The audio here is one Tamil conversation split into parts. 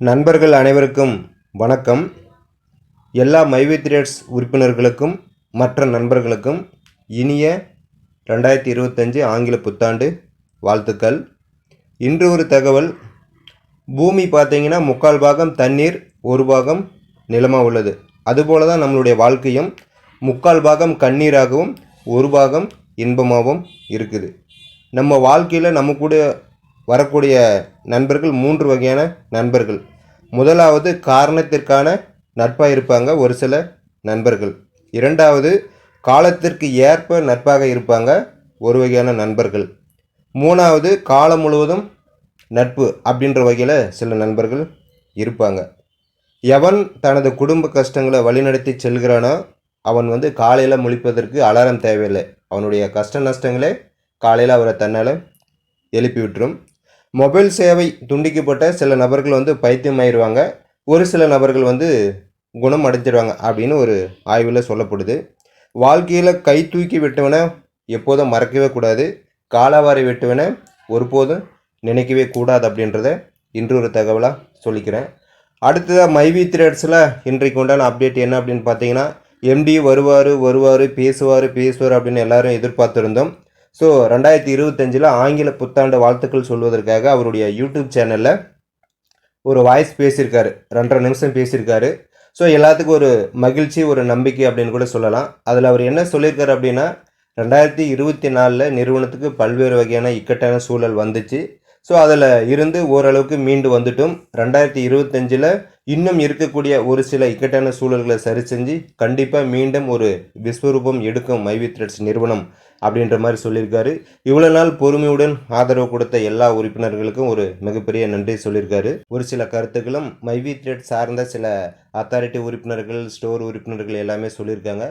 நண்பர்கள் அனைவருக்கும் வணக்கம். எல்லா மைவி த்ரேட்ஸ் உறுப்பினர்களுக்கும் மற்ற நண்பர்களுக்கும் இனிய ரெண்டாயிரத்தி இருபத்தஞ்சு ஆங்கில புத்தாண்டு வாழ்த்துக்கள். இன்று ஒரு தகவல். பூமி பார்த்திங்கன்னா முக்கால் பாகம் தண்ணீர் ஒரு பாகம் நிலமாக உள்ளது. அதுபோல தான் நம்மளுடைய வாழ்க்கையும் முக்கால் பாகம் கண்ணீராகவும் ஒரு பாகம் இன்பமாகவும் இருக்குது. நம்ம வாழ்க்கையில் நம்ம கூட வரக்கூடிய நண்பர்கள் மூன்று வகையான நண்பர்கள். முதலாவது காரணத்திற்கான நட்பாக இருப்பாங்க ஒரு சில நண்பர்கள். இரண்டாவது காலத்திற்கு ஏற்ப நட்பாக இருப்பாங்க ஒரு வகையான நண்பர்கள். மூணாவது காலம் முழுவதும் நட்பு அப்படின்ற வகையில் சில நண்பர்கள் இருப்பாங்க. எவன் தனது குடும்ப கஷ்டங்களை வழிநடத்தி செல்கிறானோ அவன் வந்து காலையில் முழிப்பதற்கு அலாரம் தேவையில்லை. அவனுடைய கஷ்ட நஷ்டங்களே காலையில் அவரை தன்னால் எழுப்பி விட்டுரும். மொபைல் சேவை துண்டிக்கப்பட்ட சில நபர்கள் வந்து பைத்தியமாயிருவாங்க. ஒரு சில நபர்கள் வந்து குணம் அடைஞ்சிடுவாங்க அப்படின்னு ஒரு ஆய்வில் சொல்லப்படுது. வாழ்க்கையில் கை தூக்கி விட்டவனை எப்போதும் மறக்கவே கூடாது. காலாவாரி விட்டவனை ஒருபோதும் நினைக்கவே கூடாது அப்படின்றத இன்று ஒரு தகவலாக சொல்லிக்கிறேன். அடுத்ததாக மைவி த்ரெட்ஸில் இன்றைக்கு உண்டான அப்டேட் என்ன அப்படின்னு பார்த்தீங்கன்னா எம்டி வருவார் வருவார் பேசுவார் பேசுவார் அப்படின்னு எல்லாரும் எதிர்பார்த்துருந்தோம். ஸோ ரெண்டாயிரத்தி இருபத்தஞ்சில் ஆங்கில புத்தாண்டு வாழ்த்துக்கள் சொல்வதற்காக அவருடைய யூடியூப் சேனலில் ஒரு வாய்ஸ் பேசியிருக்காரு. ரெண்டரை நிமிஷம் பேசியிருக்காரு. ஸோ எல்லாத்துக்கும் ஒரு மகிழ்ச்சி ஒரு நம்பிக்கை அப்படின்னு கூட சொல்லலாம். அதில் அவர் என்ன சொல்லியிருக்காரு அப்படின்னா ரெண்டாயிரத்தி இருபத்தி நாலில் நிறுவனத்துக்கு பல்வேறு வகையான இக்கட்டான சூழல் வந்துச்சு. ஸோ அதில் இருந்து ஓரளவுக்கு மீண்டு வந்துட்டும். ரெண்டாயிரத்தி இருபத்தஞ்சில் இன்னும் இருக்கக்கூடிய ஒரு சில இக்கட்டான சூழல்களை சரி செஞ்சு கண்டிப்பாக மீண்டும் ஒரு விஸ்வரூபம் எடுக்கும் மைவி த்ரெட்ஸ் நிறுவனம் அப்படின்ற மாதிரி சொல்லியிருக்காரு. இவ்வளோ நாள் பொறுமையுடன் ஆதரவு கொடுத்த எல்லா உறுப்பினர்களுக்கும் ஒரு மிகப்பெரிய நன்றி சொல்லியிருக்காரு. ஒரு சில கருத்துக்களும் மைவி த்ரெட் சார்ந்த சில அத்தாரிட்டி உறுப்பினர்கள் ஸ்டோர் உறுப்பினர்கள் எல்லாமே சொல்லியிருக்காங்க.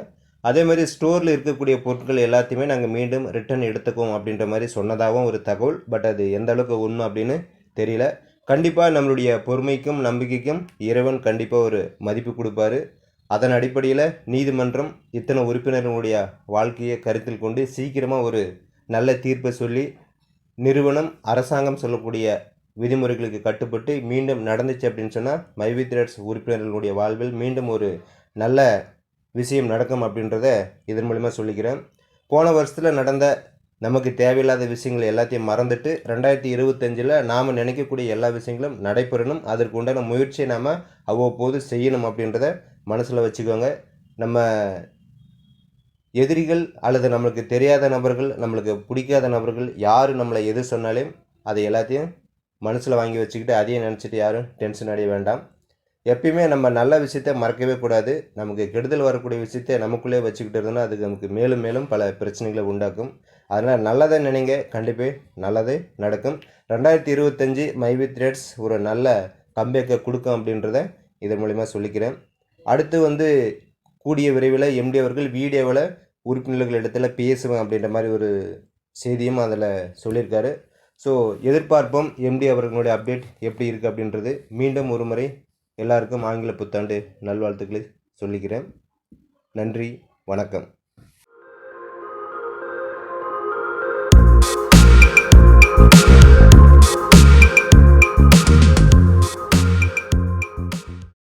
அதே மாதிரி ஸ்டோரில் இருக்கக்கூடிய பொருட்கள் எல்லாத்தையுமே நாங்கள் மீண்டும் ரிட்டர்ன் எடுத்துக்குவோம் அப்படின்ற மாதிரி சொன்னதாகவும் ஒரு தகவல். பட் அது எந்த அளவுக்கு உண்மை அப்படின்னு தெரியல. கண்டிப்பாக நம்மளுடைய பொறுமைக்கும் நம்பிக்கைக்கும் இறைவன் கண்டிப்பாக ஒரு மதிப்பு கொடுப்பாரு. அதன் அடிப்படையில் நீதிமன்றம் இத்தனை உறுப்பினர்களுடைய வாழ்க்கையை கருத்தில் கொண்டு சீக்கிரமாக ஒரு நல்ல தீர்ப்பை சொல்லி நிறுவனம் அரசாங்கம் சொல்லக்கூடிய விதிமுறைகளுக்கு கட்டுப்பட்டு மீண்டும் நடந்துச்சு அப்படின்னு சொன்னால் மைவி த்ரெட்ஸ் உறுப்பினர்களுடைய வாழ்வில் மீண்டும் ஒரு நல்ல விஷயம் நடக்கும் அப்படின்றத இதன் மூலிமா சொல்லிக்கிறேன். போன வருஷத்தில் நடந்த நமக்கு தேவையில்லாத விஷயங்கள் எல்லாத்தையும் மறந்துட்டு ரெண்டாயிரத்தி இருபத்தஞ்சில் நாம் நினைக்கக்கூடிய எல்லா விஷயங்களும் நடைபெறணும். அதற்கு உண்டான முயற்சியை நாம் அவ்வப்போது செய்யணும் அப்படின்றத மனசில் வச்சுக்கோங்க. நம்ம எதிரிகள் அல்லது நம்மளுக்கு தெரியாத நபர்கள் நம்மளுக்கு பிடிக்காத நபர்கள் யார் நம்மளை எது சொன்னாலையும் அதை எல்லாத்தையும் மனசில் வாங்கி வச்சுக்கிட்டு அதையும் நினச்சிட்டு யாரும் டென்ஷன் அடைய வேண்டாம். எப்பயுமே நம்ம நல்ல விஷயத்த மறக்கவே கூடாது. நமக்கு கெடுதல் வரக்கூடிய விஷயத்த நமக்குள்ளே வச்சுக்கிட்டு இருந்தோம்னா அதுக்கு நமக்கு மேலும் மேலும் பல பிரச்சனைகளை உண்டாக்கும். அதனால் நல்லதை நினைங்க. கண்டிப்பாக நல்லதே நடக்கும். ரெண்டாயிரத்தி இருபத்தஞ்சி மைவி த்ரெட்ஸ் ஒரு நல்ல கம்பேக்கை கொடுக்கும் அப்படின்றத இதன் மூலிமா சொல்லிக்கிறேன். அடுத்து வந்து கூடிய விரைவில் எம்டி அவர்கள் வீடியோவில் உறுப்பினர்கள் இடத்துல பேசுவேன் அப்படின்ற மாதிரி ஒரு செய்தியும் அதில் சொல்லியிருக்காரு. ஸோ எதிர்பார்ப்போம் எம்டி அவர்களுடைய அப்டேட் எப்படி இருக்குது அப்படின்றது மீண்டும் ஒரு முறை எல்லாருக்கும் ஆங்கில புத்தாண்டு நல்வாழ்த்துக்களை சொல்லிக்கிறேன். நன்றி வணக்கம்.